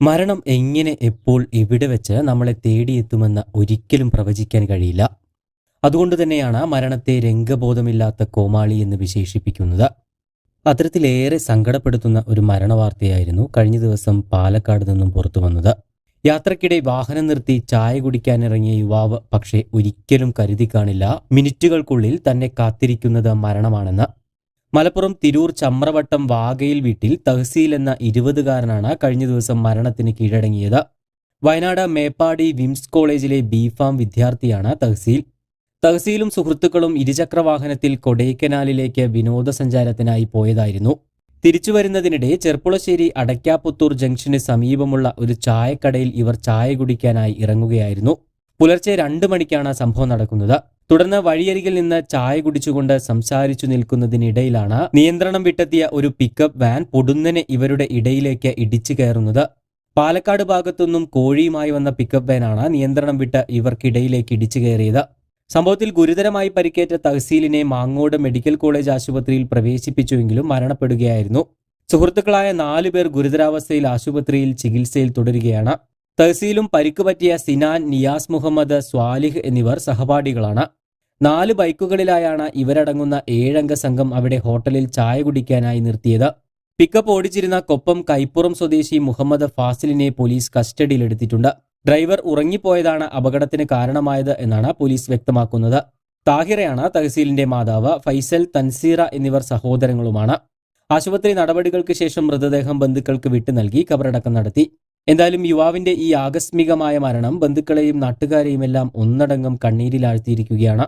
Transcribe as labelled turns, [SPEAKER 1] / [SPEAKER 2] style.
[SPEAKER 1] മരണം എങ്ങനെ എപ്പോൾ എവിടെ വെച്ച് നമ്മളെ തേടിയെത്തുമെന്ന് ഒരിക്കലും പ്രവചിക്കാൻ കഴിയില്ല. അതുകൊണ്ട് തന്നെയാണ് മരണത്തെ രംഗബോധമില്ലാത്ത കോമാളി എന്ന് വിശേഷിപ്പിക്കുന്നത്. അത്തരത്തിലേറെ സങ്കടപ്പെടുത്തുന്ന ഒരു മരണവാർത്തയായിരുന്നു കഴിഞ്ഞ ദിവസം പാലക്കാട് നിന്നും പുറത്തു വന്നത്. യാത്രക്കിടെ വാഹനം നിർത്തി ചായ കുടിക്കാനിറങ്ങിയ യുവാവ് പക്ഷേ ഒരിക്കലും കരുതി കാണില്ല. മിനിറ്റുകൾക്കുള്ളിൽ തന്നെ കാത്തിരിക്കുന്നത് മരണമാണെന്ന്. മലപ്പുറം തിരൂർ ചമ്രവട്ടം വാഗയിൽ വീട്ടിൽ തഹസീൽ എന്ന ഇരുപതുകാരനാണ് കഴിഞ്ഞ ദിവസം മരണത്തിന് കീഴടങ്ങിയത്. വയനാട് മേപ്പാടി വിംസ് കോളേജിലെ ബിഫാം വിദ്യാർത്ഥിയാണ് തഹസീൽ. തഹസീലും സുഹൃത്തുക്കളും ഇരുചക്രവാഹനത്തിൽ കൊടൈക്കനാലിലേക്ക് വിനോദസഞ്ചാരത്തിനായി പോയതായിരുന്നു. തിരിച്ചു വരുന്നതിനിടെ ചെർപ്പുളശ്ശേരി അടയ്ക്കാപുത്തൂർ ജംഗ്ഷന് സമീപമുള്ള ഒരു ചായക്കടയിൽ ഇവർ ചായ കുടിക്കാനായി ഇറങ്ങുകയായിരുന്നു. പുലർച്ചെ രണ്ട് മണിക്കാണ് സംഭവം നടക്കുന്നത്. തുടർന്ന് വഴിയരികിൽ നിന്ന് ചായ കുടിച്ചുകൊണ്ട് സംസാരിച്ചു നിൽക്കുന്നതിനിടയിലാണ് നിയന്ത്രണം വിട്ടെത്തിയ ഒരു പിക്കപ്പ് വാൻ പൊടുന്നനെ ഇവരുടെ ഇടയിലേക്ക് ഇടിച്ചു കയറുന്നത്. പാലക്കാട് ഭാഗത്തുനിന്നും കോഴിയുമായി വന്ന പിക്കപ്പ് വാനാണ് നിയന്ത്രണം വിട്ട് ഇവർക്കിടയിലേക്ക് ഇടിച്ചു കയറിയത്. സംഭവത്തിൽ ഗുരുതരമായി പരിക്കേറ്റ തഹസീലിനെ മാങ്ങോട് മെഡിക്കൽ കോളേജ് ആശുപത്രിയിൽ പ്രവേശിപ്പിച്ചുവെങ്കിലും മരണപ്പെടുകയായിരുന്നു. സുഹൃത്തുക്കളായ നാലു പേർ ഗുരുതരാവസ്ഥയിൽ ആശുപത്രിയിൽ ചികിത്സയിൽ തുടരുകയാണ്. തഹസീലും പരിക്കുപറ്റിയ സിനാൻ നിയാസ് മുഹമ്മദ് സ്വാലിഹ് എന്നിവർ സഹപാഠികളാണ്. നാല് ബൈക്കുകളിലായാണ് ഇവരടങ്ങുന്ന ഏഴംഗ സംഘം അവിടെ ഹോട്ടലിൽ ചായ കുടിക്കാനായി നിർത്തിയത്. പിക്കപ്പ് ഓടിച്ചിരുന്ന കൊപ്പം കൈപ്പുറം സ്വദേശി മുഹമ്മദ് ഫാസിലിനെ പോലീസ് കസ്റ്റഡിയിലെടുത്തിട്ടുണ്ട്. ഡ്രൈവർ ഉറങ്ങിപ്പോയതാണ് അപകടത്തിന് കാരണമായത് എന്നാണ് പോലീസ് വ്യക്തമാക്കുന്നത്. താഹിറയാണ് തഹസീലിന്റെ മാതാവ് ഫൈസൽ തൻസീറ എന്നിവർ സഹോദരങ്ങളുമാണ്. ആശുപത്രി നടപടികൾക്ക് ശേഷം മൃതദേഹം ബന്ധുക്കൾക്ക് വിട്ടു നൽകി കബറടക്കം നടത്തി. എന്തായാലും യുവാവിന്റെ ഈ ആകസ്മികമായ മരണം ബന്ധുക്കളെയും നാട്ടുകാരെയുമെല്ലാം ഒന്നടങ്കം കണ്ണീരിലാഴ്ത്തിയിരിക്കുകയാണ്.